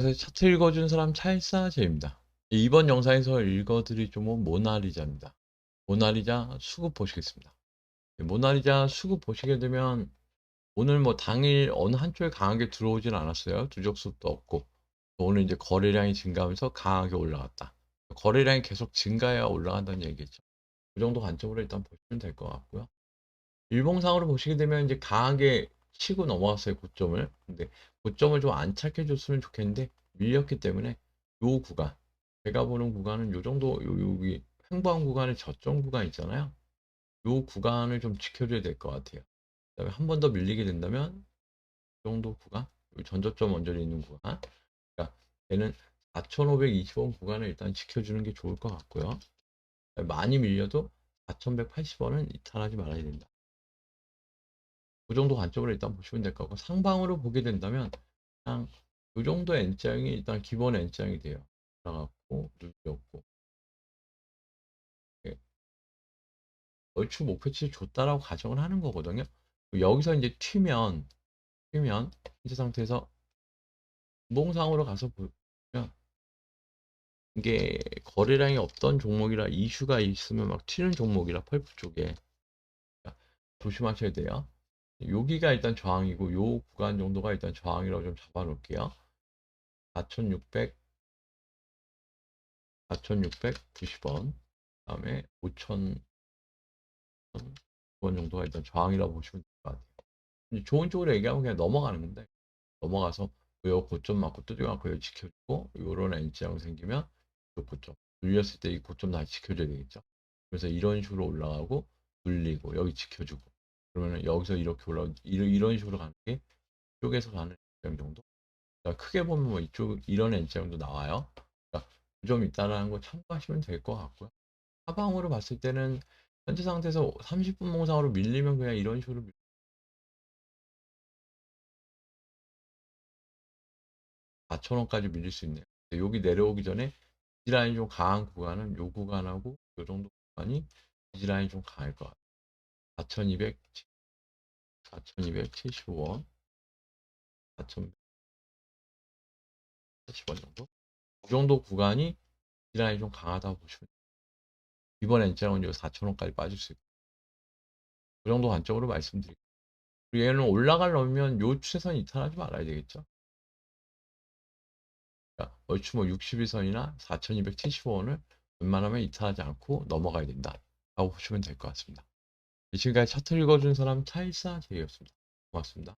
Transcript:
그래서 차트 읽어준 사람 찰사제입니다. 이번 영상에서 읽어드릴 종목 모나리자입니다. 모나리자 수급 보시겠습니다. 모나리자 수급 보시게 되면 오늘 뭐 당일 어느 한쪽에 강하게 들어오진 않았어요. 누적수도 없고 오늘 이제 거래량이 증가하면서 강하게 올라갔다. 거래량이 계속 증가해야 올라간다는 얘기겠죠. 그 정도 관점으로 일단 보시면 될 것 같고요. 일봉상으로 보시게 되면 이제 강하게 치고 넘어갔어요 고점을. 근데 고점을 좀 안착해 줬으면 좋겠는데 밀렸기 때문에 요 구간 제가 보는 구간은 요 정도 요 여기 횡보한 구간의 저점 구간 있잖아요. 요 구간을 좀 지켜줘야 될 것 같아요. 그 다음에 한 번 더 밀리게 된다면 이 정도 구간, 요 전저점 언저리 있는 구간, 그러니까 얘는 4,520원 구간을 일단 지켜주는 게 좋을 것 같고요. 많이 밀려도 4,180원은 이탈하지 말아야 된다. 그 정도 관점으로 일단 보시면 될것 같고 상방으로 보게 된다면 그냥 이 정도 N장이 일단 기본 N장이 돼요. 나갔고 눌렸고 예. 얼추 목표치 줬다라고 가정을 하는 거거든요. 여기서 이제 튀면 튀면 현재 상태에서 봉상으로 가서 보면 이게 거래량이 없던 종목이라 이슈가 있으면 막 튀는 종목이라 펄프 쪽에 조심하셔야 돼요. 여기가 일단 저항이고 요 구간 정도가 일단 저항이라고 좀 잡아 놓을게요. 4,600 4,690원 그다음에 5,000원 정도가 일단 저항이라고 보시면 될 것 같아요. 좋은 쪽으로 얘기하면 그냥 넘어가는 건데 넘어가서 요 고점 맞고 뚜둥하고 여기 지켜주고 요런 N자가 생기면 요 고점 눌렸을 때 이 고점 다시 지켜줘야 되겠죠. 그래서 이런 식으로 올라가고 눌리고 여기 지켜주고 그러면 여기서 이렇게 올라가 이런, 이런 식으로 가는 게 이쪽에서 가는 N장 정도? 그러니까 크게 보면 뭐 이쪽 이런 N자 정도 나와요. 그러니까 좀 있다라는 거 참고하시면 될 것 같고요. 하방으로 봤을 때는 현재 상태에서 30분 몽상으로 밀리면 그냥 이런 식으로 밀... 4천원까지 밀릴 수 있네요. 여기 내려오기 전에 지지라인이 좀 강한 구간은 요 구간하고 요 정도 구간이 지지라인이 좀 강할 것 같아요 4,200, 4,275원, 4,180원 정도? 이 정도 구간이 이 라인이 좀 강하다고 보시면 돼요. 이번 엔장은 4,000원까지 빠질 수 있고 그 정도 관점으로 말씀드릴게요. 그리고 얘는 올라가려면 요 추세선 이탈하지 말아야 되겠죠. 그러니까 얼추 뭐 61선이나 4,275원을 웬만하면 이탈하지 않고 넘어가야 된다. 라고 보시면 될 것 같습니다. 지금까지 차트 읽어준 사람 차일사 제이였습니다. 고맙습니다.